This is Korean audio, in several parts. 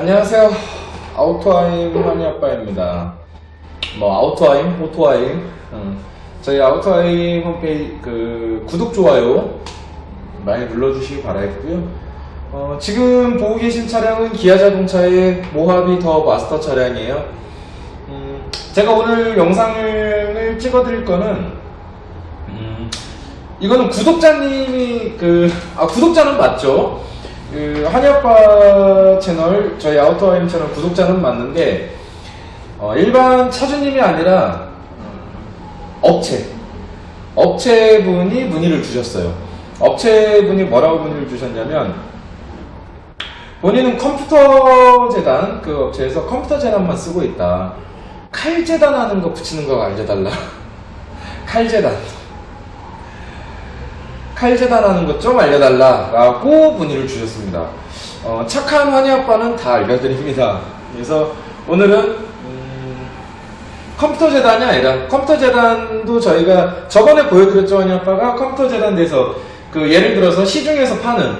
안녕하세요. 아우토아임 환희 아빠입니다. 뭐 아우토아임, 오토아임. 음, 저희 아우토아임 홈페이지 그 구독 좋아요 많이 눌러주시기 바라겠고요. 어, 지금 보고 계신 차량은 기아 자동차의 모하비 더 마스터 차량이에요. 음, 제가 오늘 영상을 찍어드릴 거는 음, 이거는 구독자님이 그, 아, 구독자는 맞죠? 그, 한이아빠 채널, 저희 아우터와임 채널 구독자는 맞는데, 어, 일반 차주님이 아니라, 업체. 업체분이 문의를 주셨어요. 업체분이 뭐라고 문의를 주셨냐면, 본인은 컴퓨터 재단, 그 업체에서 컴퓨터 재단만 쓰고 있다. 칼 재단 하는 거 붙이는 거 알려달라. 칼 재단. 칼 재단하는 것 좀 알려달라라고 문의를 주셨습니다. 어, 착한 환희 아빠는 다 알려드립니다. 그래서 오늘은 음, 컴퓨터 재단이 아니라 컴퓨터 재단도 저희가 저번에 보여드렸죠 환희 아빠가 컴퓨터 재단 돼서 그 예를 들어서 시중에서 파는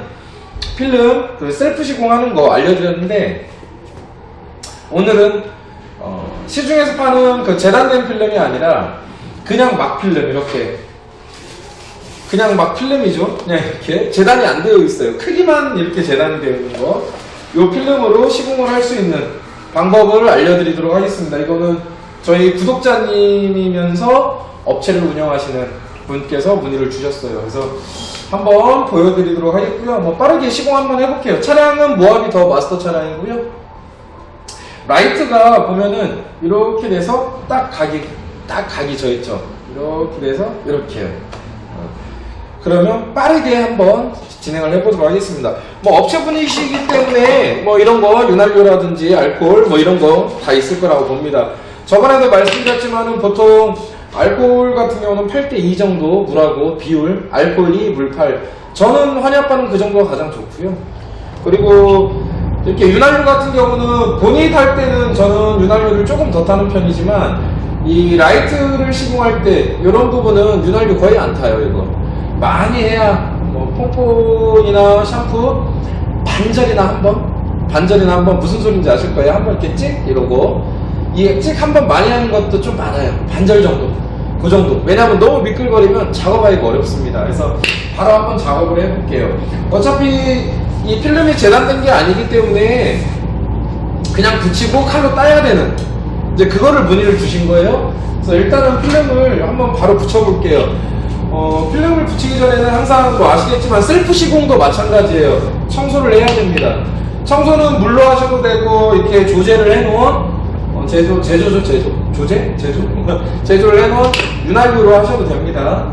필름 그 셀프 시공하는 거 알려드렸는데 오늘은 어, 시중에서 파는 그 재단된 필름이 아니라 그냥 막 필름 이렇게 그냥 막 필름이죠. 그냥 이렇게 재단이 안 되어 있어요. 크기만 이렇게 재단이 되어 있는 거. 이 필름으로 시공을 할 수 있는 방법을 알려드리도록 하겠습니다. 이거는 저희 구독자님이면서 업체를 운영하시는 분께서 문의를 주셨어요. 그래서 한번 보여드리도록 하겠고요. 뭐 빠르게 시공 한번 해볼게요. 차량은 모하비 더 마스터 차량이고요. 라이트가 보면은 이렇게 돼서 딱 각이 딱 각이 져 있죠. 이렇게 돼서 이렇게요. 그러면 빠르게 한번 진행을 해보도록 하겠습니다. 뭐 업체 분이시기 때문에 뭐 이런 거 윤활유라든지 알코올 뭐 이런 거 다 있을 거라고 봅니다. 저번에도 말씀드렸지만은 보통 알코올 같은 경우는 8대 2 정도 물하고 비율, 알코올 2, 물 8. 저는 환희아빠는 그 정도가 가장 좋고요. 그리고 이렇게 윤활유 같은 경우는 본인이 탈 때는 저는 윤활유를 조금 더 타는 편이지만 이 라이트를 시공할 때 이런 부분은 윤활유 거의 안 타요 이거. 많이 해야 뭐 퐁퐁이나 샴푸 반절이나 한 번, 반절이나 한 번 무슨 소리인지 아실 거예요. 한 번 이렇게 찍 이러고 이 찍 한 번 많이 하는 것도 좀 많아요. 반절 정도, 그 정도. 왜냐하면 너무 미끌거리면 작업하기가 어렵습니다. 그래서 바로 한번 작업을 해볼게요. 어차피 이 필름이 재단된 게 아니기 때문에 그냥 붙이고 칼로 따야 되는 이제 그거를 문의를 주신 거예요. 그래서 일단은 필름을 한번 바로 붙여볼게요. 어, 필름을 붙이기 전에는 항상 뭐 아시겠지만 셀프 시공도 마찬가지예요. 청소를 해야 됩니다. 청소는 물로 하셔도 되고 이렇게 조제를 해놓은 어, 제조 제조죠 제조 조제 제조 제조를 해놓은 윤활유로 하셔도 됩니다.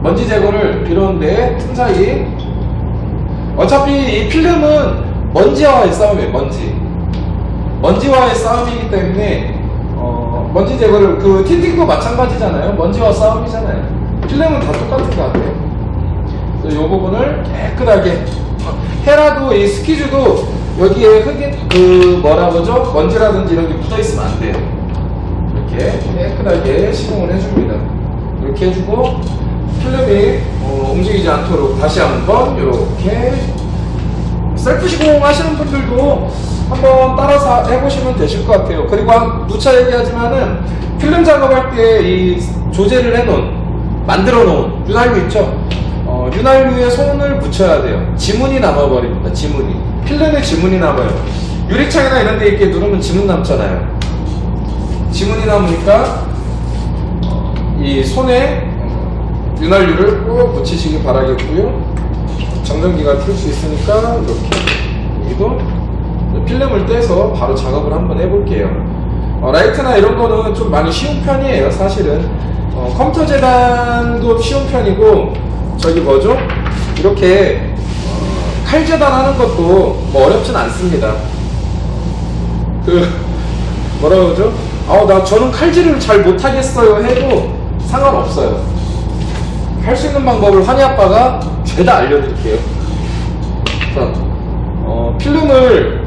먼지 제거를 이런데 틈 사이 어차피 이 필름은 먼지와의 싸움이에요 먼지 먼지와의 싸움이기 때문에 어, 먼지 제거를 그 틴팅도 마찬가지잖아요. 먼지와 싸움이잖아요. 필름은 다 똑같은 것 같아요. 그래서 이 부분을 깨끗하게 헤라도 이 스키즈도 여기에 흙이 그 뭐라 그러죠? 먼지라든지 이런 게 묻어 있으면 안 돼요. 이렇게 깨끗하게 시공을 해줍니다. 이렇게 해주고 필름이 어, 움직이지 않도록 다시 한번 이렇게 셀프 시공 하시는 분들도 한번 따라서 해보시면 되실 것 같아요. 그리고 한 누차 얘기하지만은 필름 작업할 때 이 조제를 해놓은 만들어 놓은 윤활유 있죠? 어, 윤활유에 손을 붙여야 돼요. 지문이 남아버립니다. 지문이 필름에 지문이 남아요. 유리창이나 이런 데 이렇게 누르면 지문 남잖아요. 지문이 남으니까 어, 이 손에 윤활유를 꼭 붙이시기 바라겠고요. 정전기가 틀 수 있으니까 이렇게 여기도 필름을 떼서 바로 작업을 한번 해볼게요. 어, 라이트나 이런 거는 좀 많이 쉬운 편이에요, 사실은. 어, 컴퓨터 재단도 쉬운 편이고, 저기 뭐죠? 이렇게 어, 칼 재단하는 것도 뭐 어렵진 않습니다. 그 뭐라 그러죠? 아, 나 저는 칼질을 잘 못하겠어요 해도 상관없어요. 할 수 있는 방법을 환희 아빠가 죄다 알려드릴게요. 자, 어, 필름을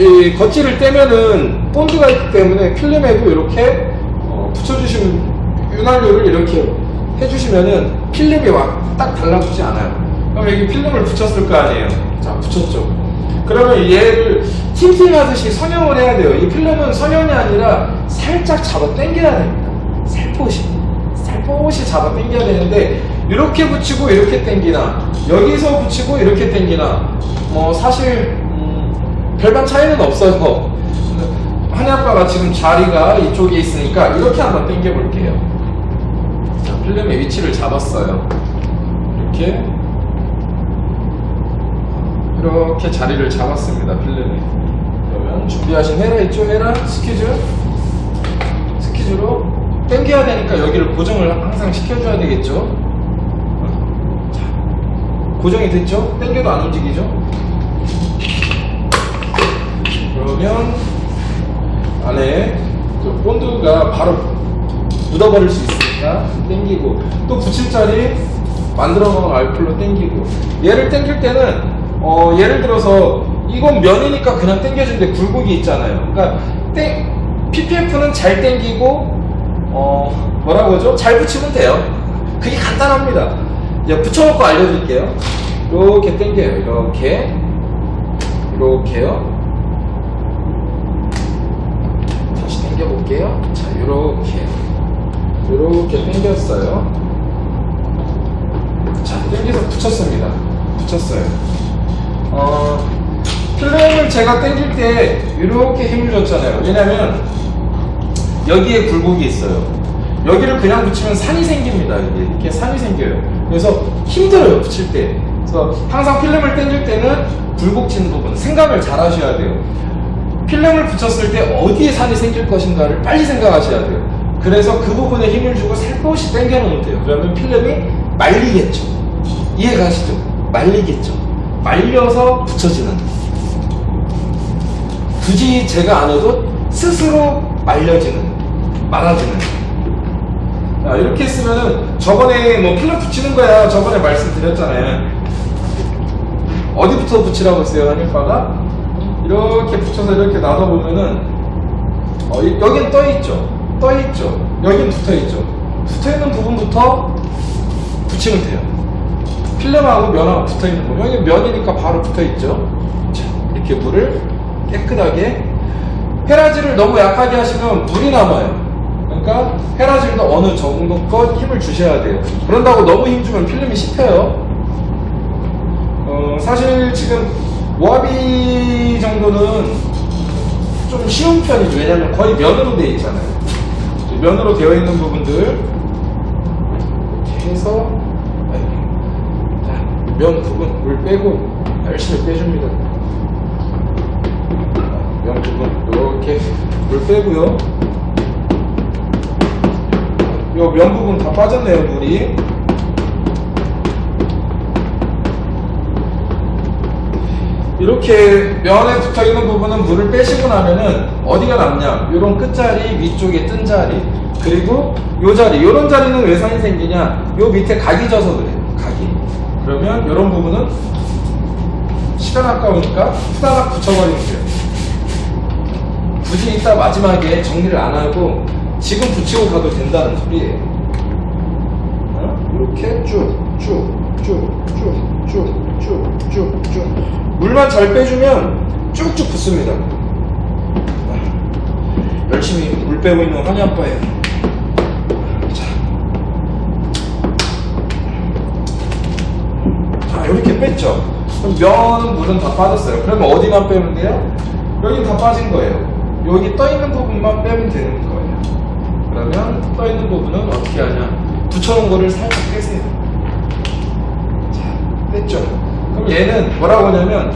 이 겉질을 떼면은 본드가 있기 때문에 필름에도 이렇게 어, 붙여주시면 윤활유를 이렇게 해주시면은 필름이 막딱 달라붙지 않아요. 그럼 여기 필름을 붙였을 거 아니에요. 자, 붙였죠. 그러면 얘를 팅팅하듯이 선형을 해야 돼요. 이 필름은 선형이 아니라 살짝 잡아 당겨야 됩니다. 살포시. 살포시 잡아 당겨야 되는데 이렇게 붙이고 이렇게 당기나 여기서 붙이고 이렇게 당기나 뭐 사실 음, 별반 차이는 없어요. 한이 아빠가 지금 자리가 이쪽에 있으니까 이렇게 한번 당겨 볼게요. 자, 필름의 위치를 잡았어요. 이렇게 이렇게 자리를 잡았습니다. 필름이. 그러면 준비하신 헤라 있죠? 헤라 스퀴즈 스퀴즈로 당겨야 되니까 여기를 고정을 항상 시켜줘야 되겠죠? 자, 고정이 됐죠? 당겨도 안 움직이죠? 그러면 안에 저 본드가 바로 묻어버릴 수 있으니까 당기고 또 붙일 자리 만들어놓은 알콜로 당기고. 얘를 당길 때는 어 예를 들어서 이건 면이니까 그냥 당겨주는데 굴곡이 있잖아요. 그러니까 땡 PPF는 잘 당기고 어 뭐라고 하죠? 잘 붙이면 돼요. 그게 간단합니다. 이제 붙여놓고 알려드릴게요. 이렇게 당겨요. 이렇게. 이렇게요 다시 당겨볼게요. 자, 요렇게. 요렇게 당겼어요. 자, 당겨서 붙였습니다. 붙였어요. 어, 필름을 제가 당길 때 이렇게 힘을 줬잖아요. 왜냐면 여기에 굴곡이 있어요. 여기를 그냥 붙이면 산이 생깁니다. 이게 이렇게 산이 생겨요. 그래서 힘들어요, 붙일 때. 그래서 항상 필름을 당길 때는 굴곡 치는 부분 생각을 잘 하셔야 돼요. 필름을 붙였을 때 어디에 산이 생길 것인가를 빨리 생각하셔야 돼요. 그래서 그 부분에 힘을 주고 살포시 당겨 놓으면 돼요. 그러면 필름이 말리겠죠. 이해가시죠? 말리겠죠. 말려서 붙여지는. 굳이 제가 안 해도 스스로 말려지는, 말아지는. 자, 이렇게 했으면은 저번에 뭐 필름 붙이는 거야. 저번에 말씀드렸잖아요. 어디부터 붙이라고 했어요, 한일파가? 이렇게 붙여서 이렇게 놔둬보면은, 어, 이- 여긴 떠있죠? 떠있죠? 여긴 붙어있죠? 붙어있는 부분부터 붙이면 돼요. 필름하고 면하고 붙어있는 부분. 여기 면이니까 바로 붙어있죠? 자, 이렇게 물을 깨끗하게. 헤라질을 너무 약하게 하시면 물이 남아요. 그러니까 헤라질도 어느 정도껏 힘을 주셔야 돼요. 그런다고 너무 힘주면 필름이 씹혀요. 어, 사실 지금 모하비 정도는 좀 쉬운 편이죠. 왜냐면 거의 면으로 되어 있잖아요. 면으로 되어 있는 부분들 이렇게 해서 면 부분 물 빼고 열심히 빼줍니다. 자, 면 부분 이렇게 물 빼고요. 요 면 부분 다 빠졌네요 물이. 이렇게 면에 붙어 있는 부분은 물을 빼시고 나면은 어디가 남냐? 요런 끝자리, 위쪽에 뜬 자리, 그리고 요 자리, 요런 자리는 왜 산이 생기냐? 요 밑에 각이 져서 그래요. 각이. 그러면 요런 부분은 시간 아까우니까 후다닥 붙여버리면 돼요. 굳이 이따 마지막에 정리를 안 하고 지금 붙이고 가도 된다는 소리예요. 어? 이렇게 쭉, 쭉, 쭉, 쭉, 쭉, 쭉, 쭉, 쭉. 물만 잘 빼주면 쭉쭉 붙습니다. 아, 열심히 물 빼고 있는 환희 아빠예요. 자. 자, 이렇게 뺐죠. 그럼 면 물은 다 빠졌어요. 그러면 어디만 빼면 돼요? 여기 다 빠진 거예요. 여기 떠 있는 부분만 빼면 되는 거예요. 그러면 떠 있는 부분은 어떻게 하냐? 붙여놓은 거를 살짝 빼세요. 자, 뺐죠. 그럼 얘는 뭐라고 하냐면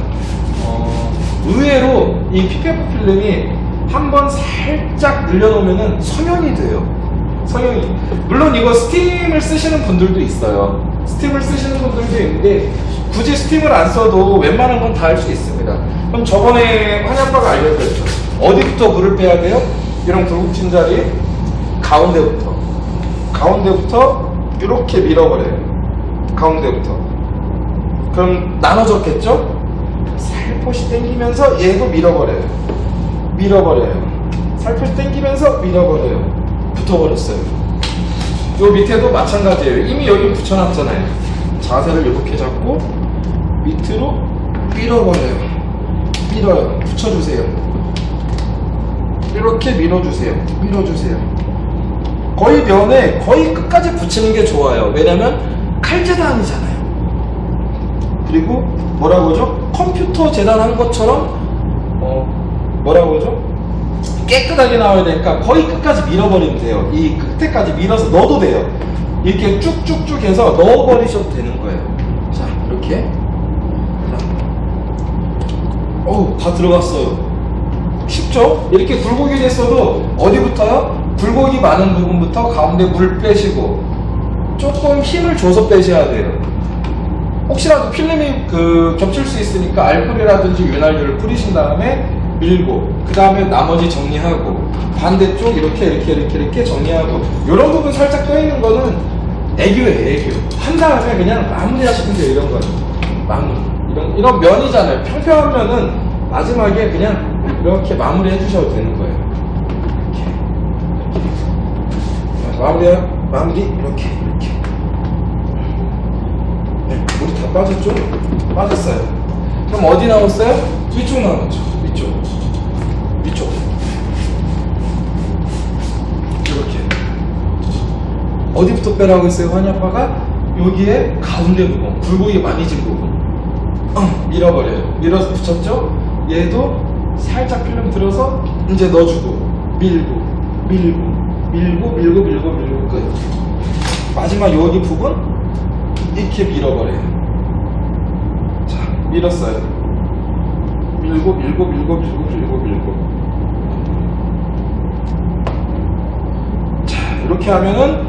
어, 의외로 이 PPF 필름이 한번 살짝 늘려놓으면 성형이 돼요. 성형이. 물론 이거 스팀을 쓰시는 분들도 있어요. 스팀을 쓰시는 분들도 있는데 굳이 스팀을 안 써도 웬만한 건 다 할 수 있습니다. 그럼 저번에 한약바가 알려드렸죠. 어디부터 물을 빼야 돼요? 이런 굴곡진 자리 가운데부터 가운데부터 이렇게 밀어버려요. 가운데부터. 그럼 나눠졌겠죠? 살포시 당기면서 얘도 밀어버려요. 밀어버려요. 살포시 당기면서 밀어버려요. 붙어버렸어요. 요 밑에도 마찬가지예요. 이미 여기 붙여놨잖아요. 자세를 이렇게 잡고 밑으로 밀어버려요. 밀어요. 붙여주세요. 이렇게 밀어주세요. 밀어주세요. 거의 면에 거의 끝까지 붙이는 게 좋아요. 왜냐면 칼재단이잖아요. 그리고 뭐라고 하죠? 컴퓨터 재단한 것처럼 어 뭐라고 하죠? 깨끗하게 나와야 되니까 거의 끝까지 밀어버리면 돼요. 이 끝에까지 밀어서 넣어도 돼요. 이렇게 쭉쭉쭉 해서 넣어버리셔도 되는 거예요. 자, 이렇게. 자. 어우, 다 들어갔어요. 쉽죠? 이렇게 굴곡이 됐어도 어디부터요? 굴곡이 많은 부분부터 가운데 물 빼시고 조금 힘을 줘서 빼셔야 돼요. 혹시라도 필름이 그 겹칠 수 있으니까 알코올이라든지 윤활유를 뿌리신 다음에 밀고 그 다음에 나머지 정리하고 반대쪽 이렇게 이렇게 이렇게 이렇게 정리하고 이런 부분 살짝 떠 있는 거는 애교예요 애교. 한 다음에 그냥 마무리 하시면 돼요 이런 거는 마무리. 이런 이런 면이잖아요. 평평한 면은 마지막에 그냥 이렇게 마무리 해주셔도 되는 거예요. 이렇게. 마무리 마무리. 이렇게 이렇게 빠졌죠? 빠졌어요. 그럼 어디 나왔어요? 위쪽 나왔죠. 위쪽. 위쪽. 이렇게. 어디부터 빼라고 했어요, 환희아빠가? 여기에 가운데 부분, 굴곡이 많이 진 부분. 어, 밀어버려요. 밀어서 붙였죠? 얘도 살짝 필름 들어서 이제 넣어주고, 밀고, 밀고, 밀고, 밀고, 밀고, 밀고, 끝. 마지막 여기 부분, 이렇게 밀어버려요. 자, 밀었어요. 밀고, 밀고, 밀고, 밀고, 밀고, 밀고. 자, 이렇게 하면은,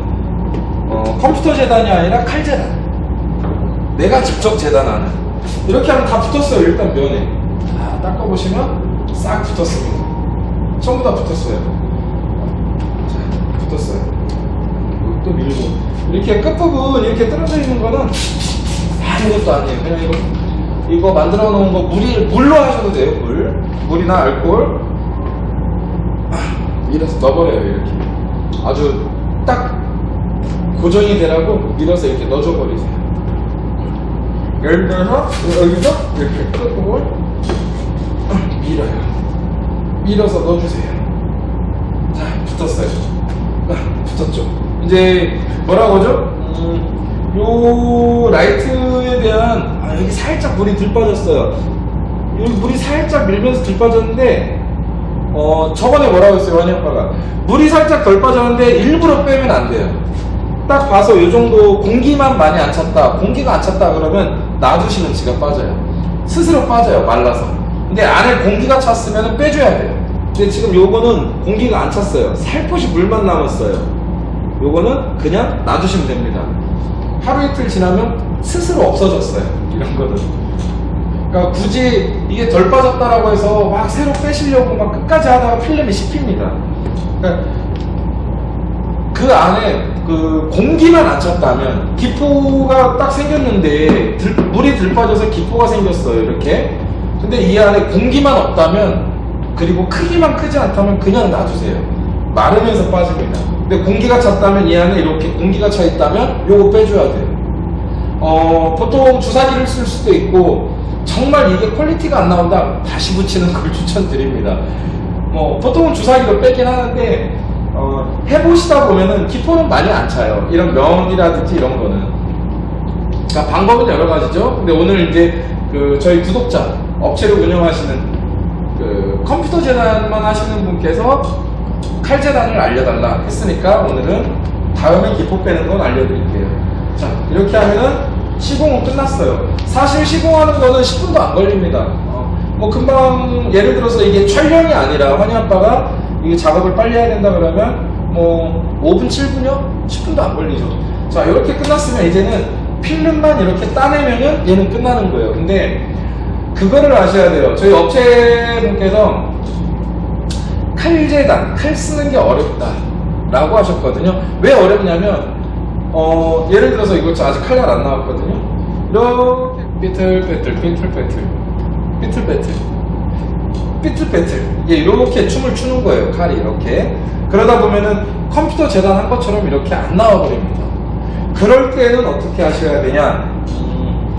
어, 컴퓨터 재단이 아니라 칼 재단. 내가 직접 재단하는. 이렇게 하면 다 붙었어요, 일단 면에. 다 닦아보시면 싹 붙었습니다. 전부 다 붙었어요. 자, 붙었어요. 또 밀고. 이렇게 끝부분 이렇게 떨어져 있는 거는 아무것도 아니에요. 그냥 이거, 이거 만들어 놓은 거 물이, 물로 하셔도 돼요, 물. 물이나 알코올. 아, 밀어서 넣어버려요, 이렇게. 아주 딱 고정이 되라고 밀어서 이렇게 넣어줘 버리세요. 예를 들어서 여기서 이렇게 끝부분 밀어요. 밀어서 넣어주세요. 자, 붙었어요. 아, 붙었죠. 이제 뭐라고 하죠? 음, 요 라이트에 대한 아, 여기 살짝 물이 들 빠졌어요. 여기 물이 살짝 밀면서 들 빠졌는데 어 저번에 뭐라고 했어요 환희 아빠가 물이 살짝 덜 빠졌는데 일부러 빼면 안 돼요. 딱 봐서 요 정도 공기만 많이 안 찼다 공기가 안 찼다 그러면 놔두시면 지가 빠져요. 스스로 빠져요 말라서. 근데 안에 공기가 찼으면 빼줘야 돼요. 근데 지금 요거는 공기가 안 찼어요. 살포시 물만 남았어요. 요거는 그냥 놔두시면 됩니다. 하루 이틀 지나면 스스로 없어졌어요. 이런 거는. 그러니까 굳이 이게 덜 빠졌다라고 해서 막 새로 빼시려고 막 끝까지 하다가 필름이 씹힙니다. 그러니까 그 안에 그 공기만 안 찼다면 기포가 딱 생겼는데 들- 물이 들 빠져서 기포가 생겼어요. 이렇게. 근데 이 안에 공기만 없다면 그리고 크기만 크지 않다면 그냥 놔두세요. 마르면서 빠집니다. 근데 공기가 찼다면 이 안에 이렇게 공기가 차 있다면 요거 빼줘야 돼요. 어, 보통 주사기를 쓸 수도 있고 정말 이게 퀄리티가 안 나온다 다시 붙이는 걸 추천드립니다. 뭐 보통은 주사기로 빼긴 하는데 어, 해보시다 보면은 기포는 많이 안 차요. 이런 면이라든지 이런 거는. 그러니까 방법은 여러 가지죠. 근데 오늘 이제 그 저희 구독자 업체를 운영하시는 그 컴퓨터 재단만 하시는 분께서 칼 재단을 알려달라 했으니까 오늘은 다음에 기포 빼는 건 알려드릴게요. 자 이렇게 하면은 시공은 끝났어요. 사실 시공하는 거는 10분도 안 걸립니다. 어, 뭐 금방 예를 들어서 이게 촬영이 아니라 환희 아빠가 이게 작업을 빨리 해야 된다 그러면 뭐 5분 7분이요? 10분도 안 걸리죠. 자 이렇게 끝났으면 이제는 필름만 이렇게 따내면은 얘는 끝나는 거예요. 근데 그거를 아셔야 돼요. 저희 업체분께서 칼재단, 칼 쓰는 게 어렵다. 라고 하셨거든요. 왜 어렵냐면, 어, 예를 들어서 이거 저 아직 칼날 안 나왔거든요. 이렇게 삐틀빼틀, 삐틀빼틀, 삐틀빼틀, 삐틀빼틀. 이게 이렇게 춤을 추는 거예요. 칼이 이렇게. 그러다 보면은 컴퓨터 재단한 것처럼 이렇게 안 나와버립니다. 그럴 때는 어떻게 하셔야 되냐? 음,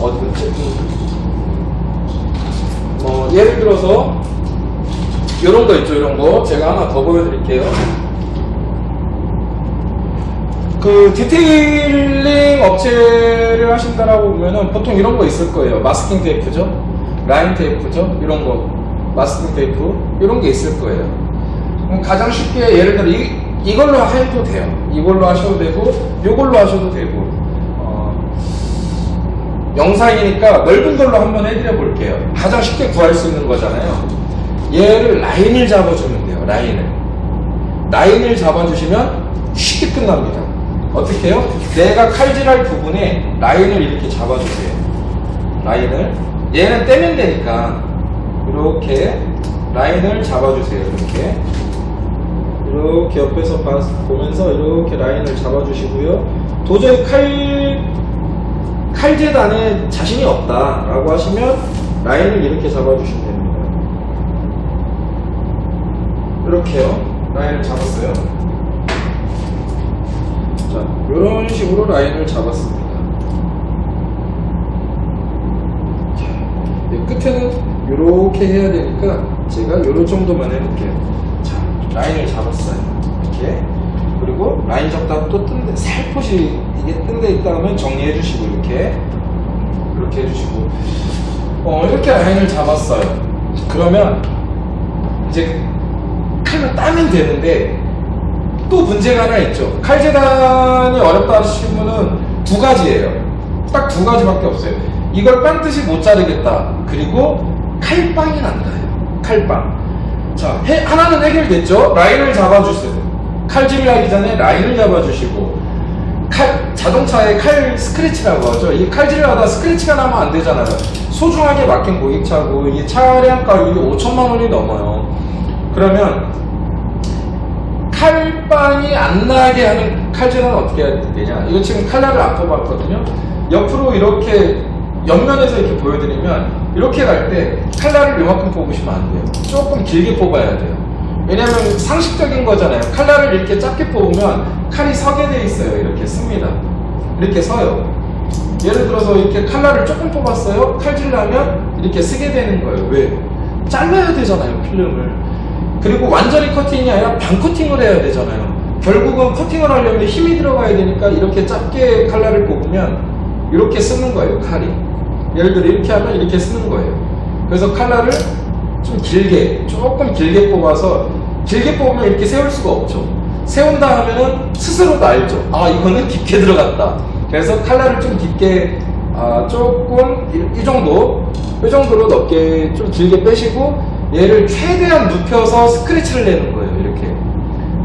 어디였지? 어, 예를 들어서 이런 거 있죠, 이런 거. 제가 하나 더 보여드릴게요. 그 디테일링 업체를 하신다라고 보면은 보통 이런 거 있을 거예요. 마스킹 테이프죠, 라인 테이프죠, 이런 거, 마스킹 테이프 이런 게 있을 거예요. 가장 쉽게 예를 들어 이, 이걸로 해도 돼요. 이걸로 하셔도 되고, 이걸로 하셔도 되고. 어, 영상이니까 넓은 걸로 한번 해드려 볼게요. 가장 쉽게 구할 수 있는 거잖아요. 얘를 라인을 잡아주면 돼요. 라인을. 라인을 잡아주시면 쉽게 끝납니다. 어떻게 해요? 내가 칼질할 부분에 라인을 이렇게 잡아주세요. 라인을. 얘는 떼면 되니까 이렇게 라인을 잡아주세요. 이렇게. 이렇게 옆에서 봐- 보면서 이렇게 라인을 잡아주시고요. 도저히 칼 칼재단에 자신이 없다 라고 하시면 라인을 이렇게 잡아주시면 됩니다. 이렇게요. 라인을 잡았어요. 자, 이런 식으로 라인을 잡았습니다. 자, 이 끝에는 이렇게 해야 되니까 제가 이런 정도만 해볼게요. 자, 라인을 잡았어요. 이렇게. 그리고 라인 잡다가 또 뜬데 살포시 이게 뜬데 있다 하면 정리해 주시고 이렇게 이렇게 해주시고 어 이렇게 라인을 잡았어요. 그러면 이제 칼로 따면 되는데 또 문제가 하나 있죠. 칼 재단이 어렵다 하시는 분은 두 가지예요. 딱 두 가지밖에 없어요. 이걸 빤듯이 못 자르겠다. 그리고 칼빵이 난다요. 칼빵. 자, 해- 하나는 해결됐죠? 라인을 잡아주세요. 칼질을 하기 전에 라인을 잡아주시고, 칼, 자동차의 칼 스크래치라고 하죠. 이 칼질을 하다 스크래치가 나면 안 되잖아요. 소중하게 맡긴 고객차고, 이 차량가 이게 5천만 원이 넘어요. 그러면, 칼빵이 안 나게 하는 칼질은 어떻게 해야 되냐? 이거 지금 칼날을 안 뽑았거든요. 옆으로 이렇게 옆면에서 이렇게 보여드리면 이렇게 갈 때 칼날을 요만큼 뽑으시면 안 돼요. 조금 길게 뽑아야 돼요. 왜냐면 상식적인 거잖아요. 칼날을 이렇게 짧게 뽑으면 칼이 서게 돼 있어요. 이렇게 씁니다. 이렇게 서요. 예를 들어서 이렇게 칼날을 조금 뽑았어요. 칼질하면 이렇게 쓰게 되는 거예요. 왜? 잘라야 되잖아요. 필름을. 그리고 완전히 커팅이 아니라 반 커팅을 해야 되잖아요. 결국은 커팅을 하려면 힘이 들어가야 되니까 이렇게 짧게 칼날을 뽑으면 이렇게 쓰는 거예요. 칼이. 예를 들어 이렇게 하면 이렇게 쓰는 거예요. 그래서 칼날을 좀 길게, 조금 길게 뽑아서 길게 뽑으면 이렇게 세울 수가 없죠. 세운다 하면은 스스로도 알죠. 아, 이거는 깊게 들어갔다. 그래서 칼날을 좀 깊게, 아, 조금 이, 이 정도, 이 정도로 넓게 좀 길게 빼시고 얘를 최대한 눕혀서 스크래치를 내는 거예요. 이렇게.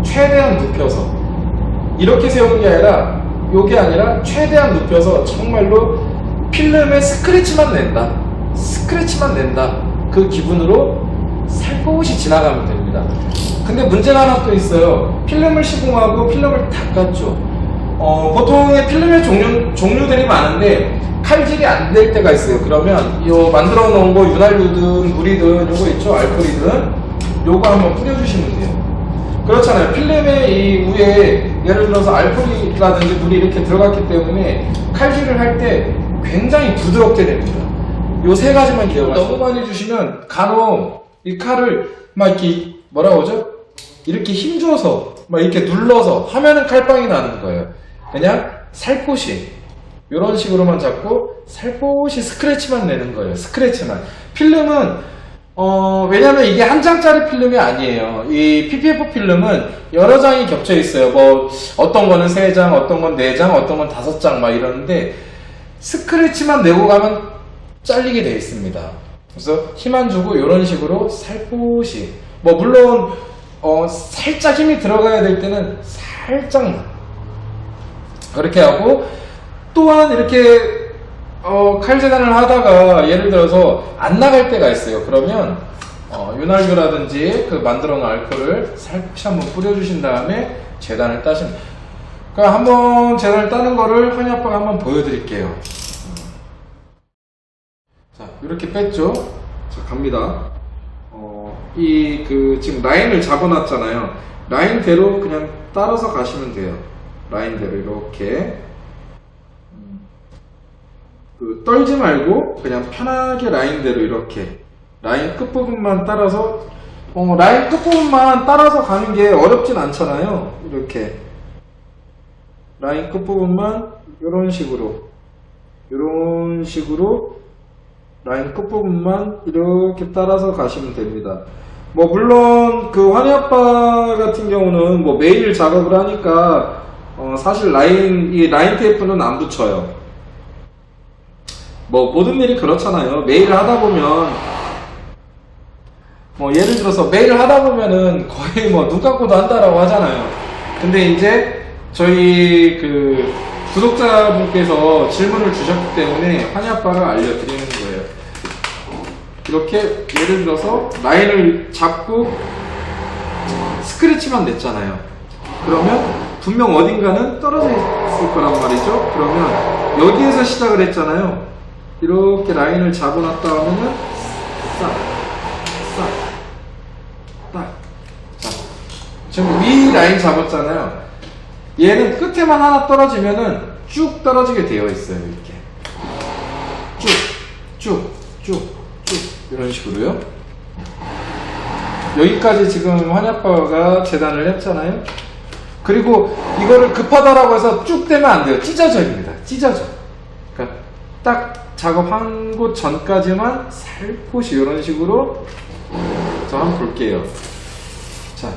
최대한 눕혀서. 이렇게 세우는 게 아니라 요게 아니라 최대한 눕혀서 정말로 필름에 스크래치만 낸다. 스크래치만 낸다. 그 기분으로 살포시 지나가면 됩니다. 근데 문제가 하나 또 있어요. 필름을 시공하고 필름을 닦았죠. 어, 보통의 필름의 종류, 종류들이 많은데 칼질이 안 될 때가 있어요. 그러면 요 만들어 놓은 거 윤활유든 물이든 요거 있죠. 알코올이든 요거 한번 뿌려주시면 돼요. 그렇잖아요. 필름의 이 위에 예를 들어서 알코올이라든지 물이 이렇게 들어갔기 때문에 칼질을 할 때 굉장히 부드럽게 됩니다. 요 세 가지만 기억하세요. 너무 많이 주시면 간혹 이 칼을 막 이렇게 뭐라고 하죠? 이렇게 힘줘서 막 이렇게 눌러서 하면은 칼빵이 나는 거예요. 그냥 살포시 이런 식으로만 잡고 살포시 스크래치만 내는 거예요. 스크래치만. 필름은 어, 왜냐면 이게 한 장짜리 필름이 아니에요. 이 PPF 필름은 여러 장이 겹쳐 있어요. 뭐, 어떤 거는 세 장, 어떤 건 네 장, 어떤 건 다섯 장, 막 이러는데, 스크래치만 내고 가면 잘리게 돼 있습니다. 그래서 힘안 주고 이런 식으로 살포시. 뭐, 물론, 어, 살짝 힘이 들어가야 될 때는 살짝만. 그렇게 하고, 또한 이렇게 어, 칼 재단을 하다가 예를 들어서 안 나갈 때가 있어요. 그러면 어, 윤활유라든지 그 만들어 놓은 알코올을 살포시 한번 뿌려주신 다음에 재단을 따시면 그러니까 한번 재단을 따는 거를 환희 아빠가 한번 보여드릴게요. 자, 이렇게 뺐죠? 자, 갑니다. 어, 이 그 지금 라인을 잡아놨잖아요. 라인대로 그냥 따라서 가시면 돼요. 라인대로 이렇게. 그 떨지 말고 그냥 편하게 라인대로 이렇게 라인 끝부분만 따라서 어, 라인 끝부분만 따라서 가는 게 어렵진 않잖아요. 이렇게 라인 끝부분만 이런 식으로 이런 식으로 라인 끝부분만 이렇게 따라서 가시면 됩니다. 뭐 물론 그 환희 아빠 같은 경우는 뭐 매일 작업을 하니까 어, 사실 라인 이 라인 테이프는 안 붙여요. 뭐 모든 일이 그렇잖아요. 매일 하다 보면 뭐 예를 들어서 매일 하다 보면은 거의 뭐 눈 감고도 한다라고 하잖아요. 근데 이제 저희 그 구독자분께서 질문을 주셨기 때문에 환희 아빠가 알려드리는 거예요. 이렇게 예를 들어서 라인을 잡고 스크래치만 냈잖아요. 그러면 분명 어딘가는 떨어져 있을 거란 말이죠. 그러면 여기에서 시작을 했잖아요. 이렇게 라인을 잡아놨다 하면은 싹, 싹, 딱. 자, 지금 위 라인 잡았잖아요. 얘는 끝에만 하나 떨어지면은 쭉 떨어지게 되어 있어요. 이렇게. 쭉, 쭉, 쭉, 쭉. 이런 식으로요. 여기까지 지금 환약바가 재단을 했잖아요. 그리고 이거를 급하다라고 해서 쭉 떼면 안 돼요. 찢어져 입니다. 찢어져. 그러니까 딱 작업한 곳 전까지만 살포시 이런 식으로 저 한번 볼게요. 자,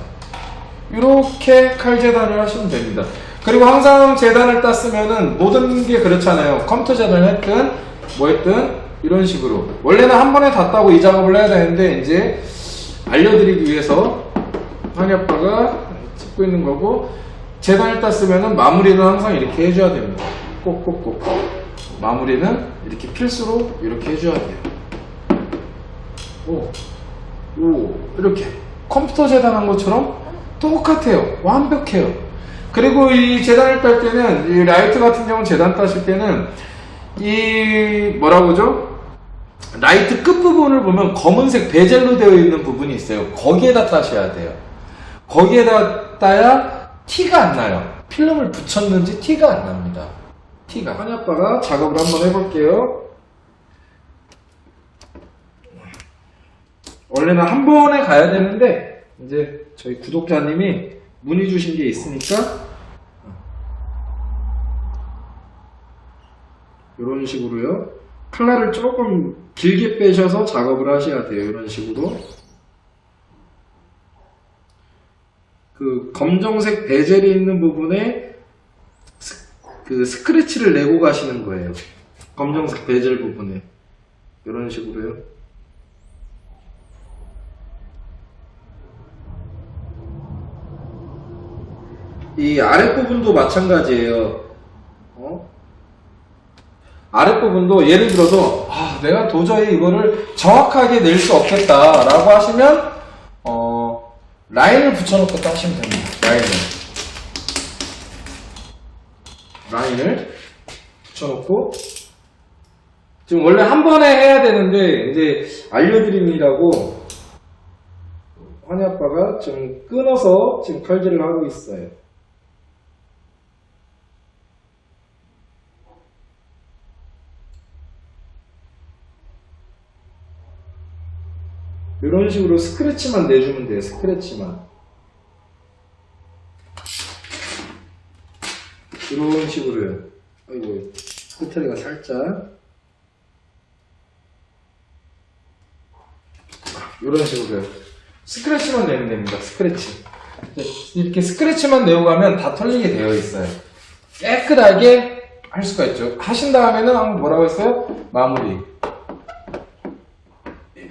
이렇게 칼 재단을 하시면 됩니다. 그리고 항상 재단을 땄으면은 모든 게 그렇잖아요. 컴퓨터 재단을 했든 뭐 했든 이런 식으로 원래는 한 번에 다 따고 이 작업을 해야 되는데 이제 알려드리기 위해서 한이 아빠가 찍고 있는 거고 재단을 땄으면은 마무리는 항상 이렇게 해줘야 됩니다. 꼭꼭꼭 마무리는 이렇게 필수로 이렇게 해줘야 돼요. 오, 오 이렇게 컴퓨터 재단한 것처럼 똑같아요. 완벽해요. 그리고 이 재단을 딸 때는 이 라이트 같은 경우는 재단 따실 때는 이 뭐라고 그러죠? 라이트 끝부분을 보면 검은색 베젤로 되어 있는 부분이 있어요. 거기에다 따셔야 돼요. 거기에다 따야 티가 안 나요. 필름을 붙였는지 티가 안 납니다. 티가. 한이 아빠가 작업을 한번 해볼게요. 원래는 한 번에 가야 되는데 이제 저희 구독자님이 문의 주신 게 있으니까 이런 식으로요. 칼날을 조금 길게 빼셔서 작업을 하셔야 돼요. 이런 식으로. 그 검정색 베젤이 있는 부분에 스, 그 스크래치를 내고 가시는 거예요. 검정색 베젤 부분에. 이런 식으로요. 이 아랫부분도 마찬가지예요. 어? 아랫부분도 예를 들어서 아, 내가 도저히 이거를 정확하게 낼 수 없겠다라고 하시면 어, 라인을 붙여놓고 또 하시면 됩니다. 라인을 라인을 붙여놓고 지금 원래 한 번에 해야 되는데 이제 알려드림이라고 환희 아빠가 좀 끊어서 지금 칼질을 하고 있어요. 이런 식으로 스크래치만 내주면 돼요. 스크래치만. 이런 식으로요. 아이고, 끝자리가 살짝. 이런 식으로요. 스크래치만 내면 됩니다. 스크래치. 이렇게 스크래치만 내고 가면 다 털리게 되어 있어요. 깨끗하게 할 수가 있죠. 하신 다음에는 뭐라고 했어요? 마무리.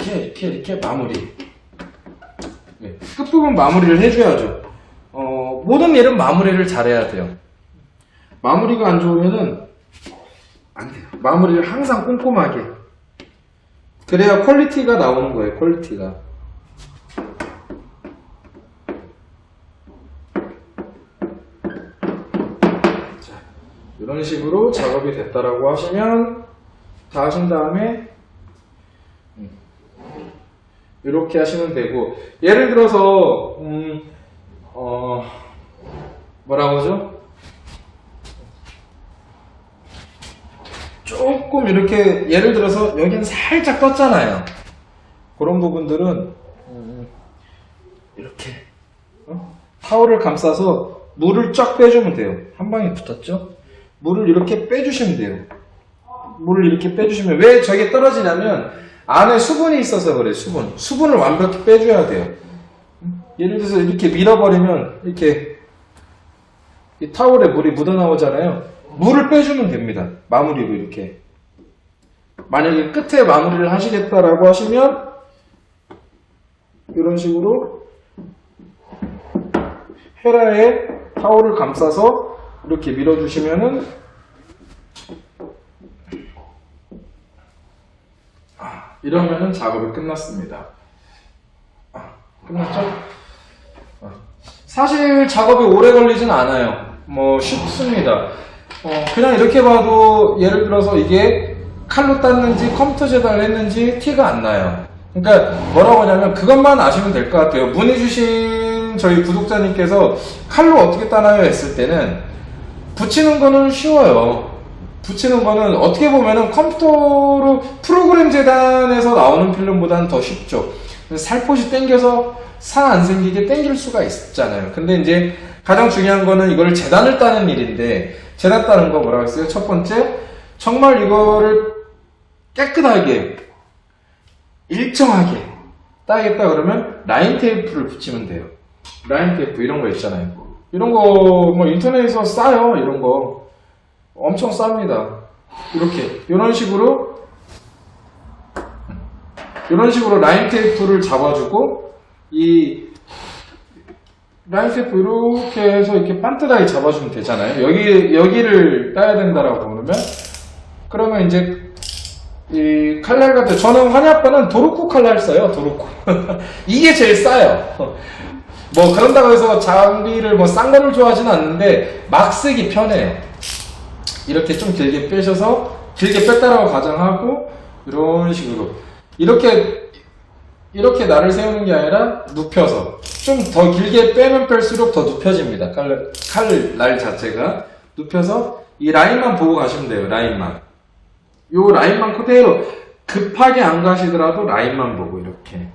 이렇게 이렇게 이렇게 마무리. 네, 끝부분 마무리를 해줘야죠. 어, 모든 일은 마무리를 잘해야 돼요. 마무리가 안 좋으면은 안 돼요. 마무리를 항상 꼼꼼하게. 그래야 퀄리티가 나오는 거예요. 퀄리티가. 자, 이런 식으로 작업이 됐다라고 하시면 다 하신 다음에 이렇게 하시면 되고 예를 들어서 음, 어, 뭐라고 하죠? 조금 이렇게 예를 들어서 여기는 살짝 떴잖아요. 그런 부분들은 음, 이렇게 어? 타월을 감싸서 물을 쫙 빼주면 돼요. 한 방에 붙었죠? 물을 이렇게 빼주시면 돼요. 물을 이렇게 빼주시면 왜 저게 떨어지냐면 안에 수분이 있어서 그래 수분 수분을 완벽히 빼줘야 돼요. 예를 들어서 이렇게 밀어버리면 이렇게 이 타월에 물이 묻어나오잖아요. 물을 빼주면 됩니다. 마무리로 이렇게. 만약에 끝에 마무리를 하시겠다라고 하시면 이런 식으로 헤라에 타월을 감싸서 이렇게 밀어주시면은 아, 이러면은 작업이 끝났습니다. 아, 끝났죠? 아, 사실 작업이 오래 걸리진 않아요. 뭐 쉽습니다. 어, 그냥 이렇게 봐도 예를 들어서 이게 칼로 땄는지 컴퓨터 제작을 했는지 티가 안 나요. 그러니까 뭐라고 하냐면 그것만 아시면 될 것 같아요. 문의 주신 저희 구독자님께서 칼로 어떻게 따나요 했을 때는 붙이는 거는 쉬워요. 붙이는 거는 어떻게 보면은 컴퓨터로 프로그램 재단에서 나오는 필름보다는 더 쉽죠. 살포시 당겨서 사 안 생기게 당길 수가 있잖아요. 근데 이제 가장 중요한 거는 이걸 재단을 따는 일인데 재단 따는 거 뭐라고 했어요? 첫 번째 정말 이거를 깨끗하게 일정하게 따겠다 그러면 라인 테이프를 붙이면 돼요. 라인 테이프 이런 거 있잖아요. 이런 거 뭐 인터넷에서 싸요. 이런 거 엄청 쌉니다. 이렇게 이런 식으로 이런 식으로 라인 테이프를 잡아주고 이 라인 테이프 이렇게 해서 이렇게 반듯하게 잡아주면 되잖아요. 여기 여기를 따야 된다라고 그러면 그러면 이제 이 칼날 같은 저는 아빠는 도루쿠 칼날 써요. 도루쿠 이게 제일 싸요. 뭐 그런다고 해서 장비를 뭐 싼 거를 좋아하지는 않는데 막 쓰기 편해요. 이렇게 좀 길게 빼셔서 길게 뺐다라고 가정하고 이런 식으로 이렇게 이렇게 날을 세우는 게 아니라 눕혀서 좀 더 길게 빼면 뺄수록 더 눕혀집니다. 칼, 칼날 자체가 눕혀서 이 라인만 보고 가시면 돼요. 라인만. 요 라인만 그대로 급하게 안 가시더라도 라인만 보고 이렇게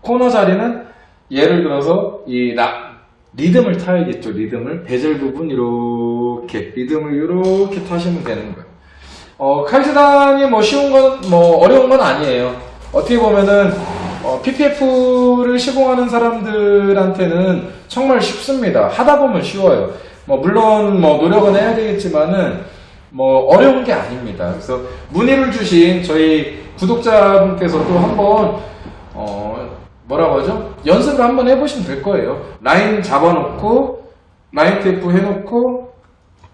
코너 자리는 예를 들어서 이 라, 리듬을 타야겠죠 리듬을 베젤 부분 이렇게 리듬을 이렇게 타시면 되는 거예요 어, 칼재단이 뭐 쉬운 건 뭐 어려운 건 아니에요 어떻게 보면은 어, PPF를 시공하는 사람들한테는 정말 쉽습니다 하다 보면 쉬워요 뭐 물론 뭐 노력은 해야 되겠지만은 뭐 어려운 게 아닙니다. 그래서 문의를 주신 저희 구독자분께서도 한번 어 뭐라고 하죠? 연습을 한번 해보시면 될 거예요. 라인 잡아놓고 라인 테이프 해놓고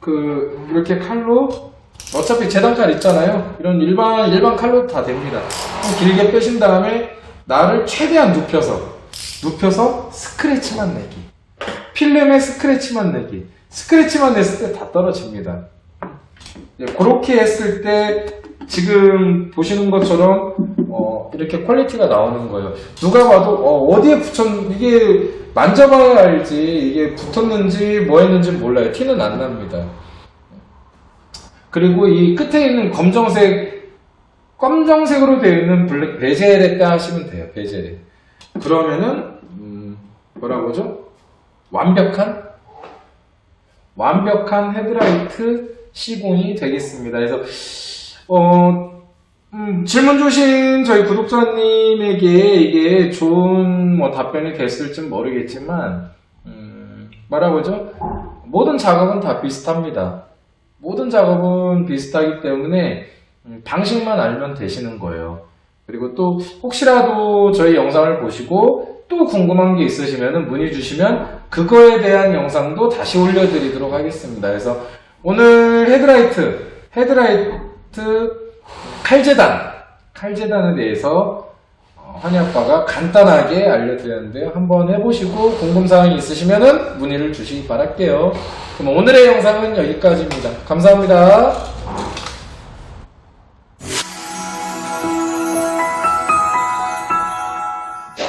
그 이렇게 칼로 어차피 재단칼 있잖아요. 이런 일반 일반 칼로 다 됩니다. 좀 길게 빼신 다음에 나를 최대한 눕혀서 눕혀서 스크래치만 내기. 필름에 스크래치만 내기. 스크래치만 냈을 때 다 떨어집니다. 예, 그렇게 했을 때 지금 보시는 것처럼 어, 이렇게 퀄리티가 나오는 거예요. 누가 봐도 어, 디에 붙였 이게 만져봐야 알지 이게 붙었는지 뭐 했는지 몰라요. 티는 안 납니다. 그리고 이 끝에 있는 검정색 검정색으로 되어 있는 블랙 베젤에 하시면 돼요. 베젤에 그러면은 음, 뭐라고 하죠? 완벽한 완벽한 헤드라이트 시공이 되겠습니다. 그래서 어, 음, 질문 주신 저희 구독자님에게 이게 좋은 뭐 답변이 됐을지 모르겠지만 음, 뭐라고죠? 모든 작업은 다 비슷합니다. 모든 작업은 비슷하기 때문에 음, 방식만 알면 되시는 거예요. 그리고 또 혹시라도 저희 영상을 보시고 또 궁금한 게 있으시면 문의 주시면 그거에 대한 영상도 다시 올려드리도록 하겠습니다. 그래서 오늘 헤드라이트, 헤드라이트 칼재단, 칼재단에 대해서 어, 환희 아빠가 간단하게 알려드렸는데요. 한번 해보시고 궁금사항이 있으시면 문의를 주시기 바랄게요. 그럼 오늘의 영상은 여기까지입니다. 감사합니다.